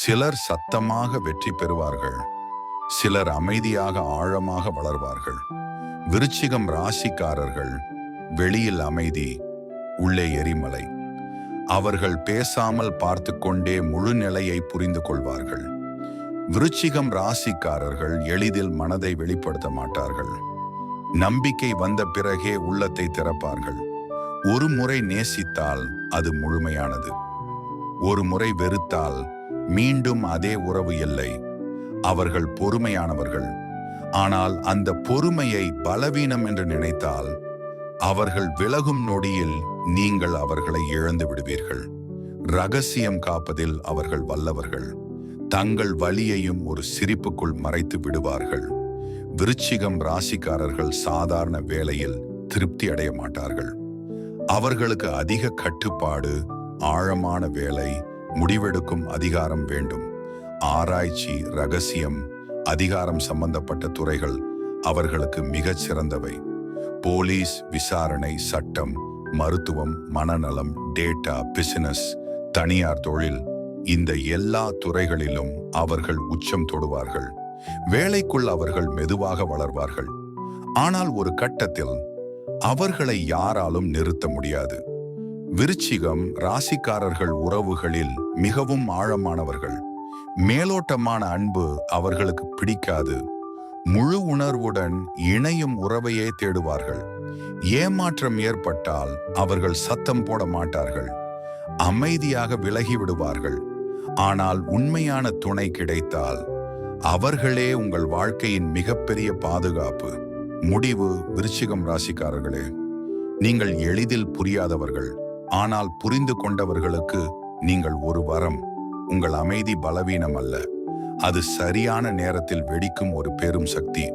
சிலர் சத்தமாக வெற்றி பெறுவார்கள். சிலர் அமைதியாக ஆழமாக வளர்வார்கள். விருச்சிகம் ராசிக்காரர்கள் வெளியில் அமைதி உள்ளே எரிமலை. அவர்கள் பேசாமல் பார்த்து கொண்டே முழு நிலையை புரிந்து கொள்வார்கள். விருச்சிகம் ராசிக்காரர்கள் எளிதில் மனதை வெளிப்படுத்த மாட்டார்கள். நம்பிக்கை வந்த பிறகே உள்ளத்தை திறப்பார்கள். ஒரு முறை நேசித்தால் அது முழுமையானது. ஒரு முறை வெறுத்தால் மீண்டும் அதே உறவு இல்லை. அவர்கள் பொறுமையானவர்கள். ஆனால் அந்த பொறுமையை பலவீனம் என்று நினைத்தால் அவர்கள் விலகும் நொடியில் நீங்கள் அவர்களை இழந்து விடுவீர்கள். ரகசியம் காப்பதில் அவர்கள் வல்லவர்கள். தங்கள் வழியையும் ஒரு சிரிப்புக்குள் மறைத்து விடுவார்கள். விருச்சிகம் ராசிக்காரர்கள் சாதாரண வேலையில் திருப்தி அடைய மாட்டார்கள். அவர்களுக்கு அதிக கட்டுப்பாடு ஆழமான வேலை முடிவெடுக்கும் அதிகாரம் வேண்டும். ஆராய்ச்சி ரகசியம் அதிகாரம் சம்பந்தப்பட்ட துறைகள் அவர்களுக்கு மிகச் சிறந்தவை. போலீஸ் விசாரணை சட்டம் மருத்துவம் மனநலம் டேட்டா பிசினஸ் தனியார் தொழில் இந்த எல்லா துறைகளிலும் அவர்கள் உச்சம் தொடுவார்கள். வேலைக்குள் அவர்கள் மெதுவாக வளர்வார்கள். ஆனால் ஒரு கட்டத்தில் அவர்களை யாராலும் நிறுத்த முடியாது. விருச்சிகம் ராசிக்காரர்கள் உறவுகளில் மிகவும் ஆழமானவர்கள். மேலோட்டமான அன்பு அவர்களுக்கு பிடிக்காது. முழு உணர்வுடன் இணையும் உறவையே தேடுவார்கள். ஏமாற்றம் ஏற்பட்டால் அவர்கள் சத்தம் போட மாட்டார்கள். அமைதியாக விலகி விடுவார்கள். ஆனால் உண்மையான துணை கிடைத்தால் அவர்களே உங்கள் வாழ்க்கையின் மிகப்பெரிய பாதுகாப்பு. முடிவு விருச்சிகம் ராசிக்காரர்களே. நீங்கள் எளிதில் புரியாதவர்கள். ஆனால் புரிந்து கொண்டவர்களுக்கு நீங்கள் ஒரு வரம். உங்கள் அமைதி பலவீனம் அல்ல அது சரியான நேரத்தில் வெடிக்கும் ஒரு பெரும் சக்தி.